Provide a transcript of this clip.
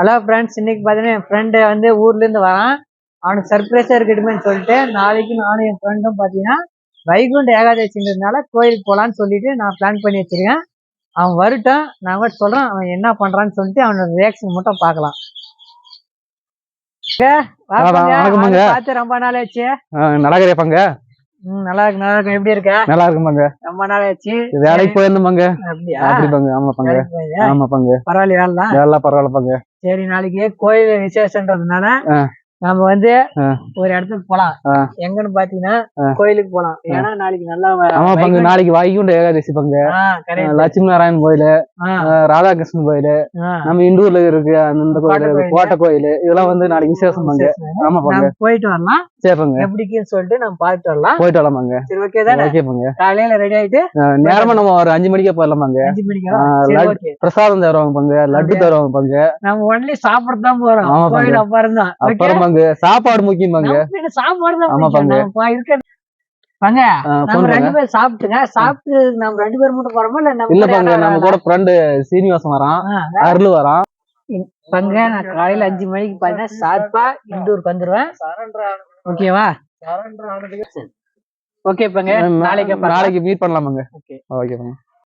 Hello friends இன்னைக்கு பார்த்தீங்கன்னா என் friend வந்து ஊர்ல இருந்து வரான். அவனுக்கு சர்ப்ரைஸா இருக்கட்டுமேன்னு சொல்லிட்டு நாளைக்கு நானும் என் ஃப்ரெண்டும் பார்த்தீங்கன்னா வைகுண்ட ஏகாதசின்றதுனால கோயிலுக்கு போகலான்னு சொல்லிட்டு நான் பிளான் பண்ணி வச்சிருக்கேன். அவன் வரட்டும். நான் கூட சொல்றேன். அவன் என்ன பண்றான்னு சொல்லிட்டு அவனோட ரியாக்ஷன் மட்டும் பார்க்கலாம். பார்த்து ரொம்ப நாள் ஆச்சு. நல்லா இருப்பாங்க ம், நல்லா இருக்கு நல்லா இருக்கு. எப்படி இருக்க? நல்லா இருக்குமாங்க ரொம்ப நாள் ஆச்சு. வேலைக்கு போயிருந்தோம்ங்க அப்படியா? அப்படிப்பாங்க. ஆமாப்பாங்க? ஆமாப்பாங்க. பரவாயில்ல வேலை வேலை பரவாயில்லப்பாங்க. சரி நாளைக்கு கோயில் விசேஷன்றதுனால. நம்ம வந்து. ஒரு இடத்துக்கு போலாம். எங்கன்னு பாத்தீங்கன்னா. கோயிலுக்கு போலாம் ஏன்னா நாளைக்கு நல்லா நாளைக்கு வைகுண்ட ஏகாதசி பங்க. லட்சுமி நாராயண் கோயில் ராதாகிருஷ்ணன் கோயில். நம்ம இண்டூர்ல இருக்கு அந்த கோயில். கோட்டை கோயில். இதெல்லாம் வந்து நாளைக்கு விசேஷம் பங்க. ஆமாப்பாங்க நம்ம போயிட்டு வரலாம். சரிப்பாங்க எப்படிக்குன்னு சொல்லிட்டு நம்ம பார்த்துட்டு வரலாம். போயிட்டு வரலாமாங்க சரி ஓகே தானே? ஓகேப்பாங்க காலையில ரெடி ஆயிட்டு நேரமா நம்ம ஒரு அஞ்சு மணிக்கே போயிடலாமாங்க அஞ்சு மணிக்கு? ஓகே பிரசாதம் தருவாங்க பங்க லட்டு? தருவாங்க பங்க நம்ம ஒன்லி சாப்பிட தான் போறோம். ஆமா, பாங்க. கோயில் அப்புறம் தான் ஓகே அப்புறம் பங்க சாப்பாடு முக்கியம் பங்க சாப்பாடு தான் ஆமா. பாங்க. நம்ம நம்ம ரெண்டு பேரும் சாப்பிட்டுங்க. சாப்பிட்டு நம்ம ரெண்டு பேரும் மட்டும் போறோமா? இல்ல நம்ம இல்ல பங்க நம்ம கூட ஃப்ரெண்டு சீனிவாசன் வரான் அருள் வரான். பங்க நான் காலையில அஞ்சு மணிக்கு பாத்தீங்கன்னா ஷார்ப்பா இண்டூருக்கு வந்துருவேன். ஓகேவா? ஓகே பங்க நாளைக்கு. நாளைக்கு மீட் பண்ணலாமாங்க? ஓகே. ஓகே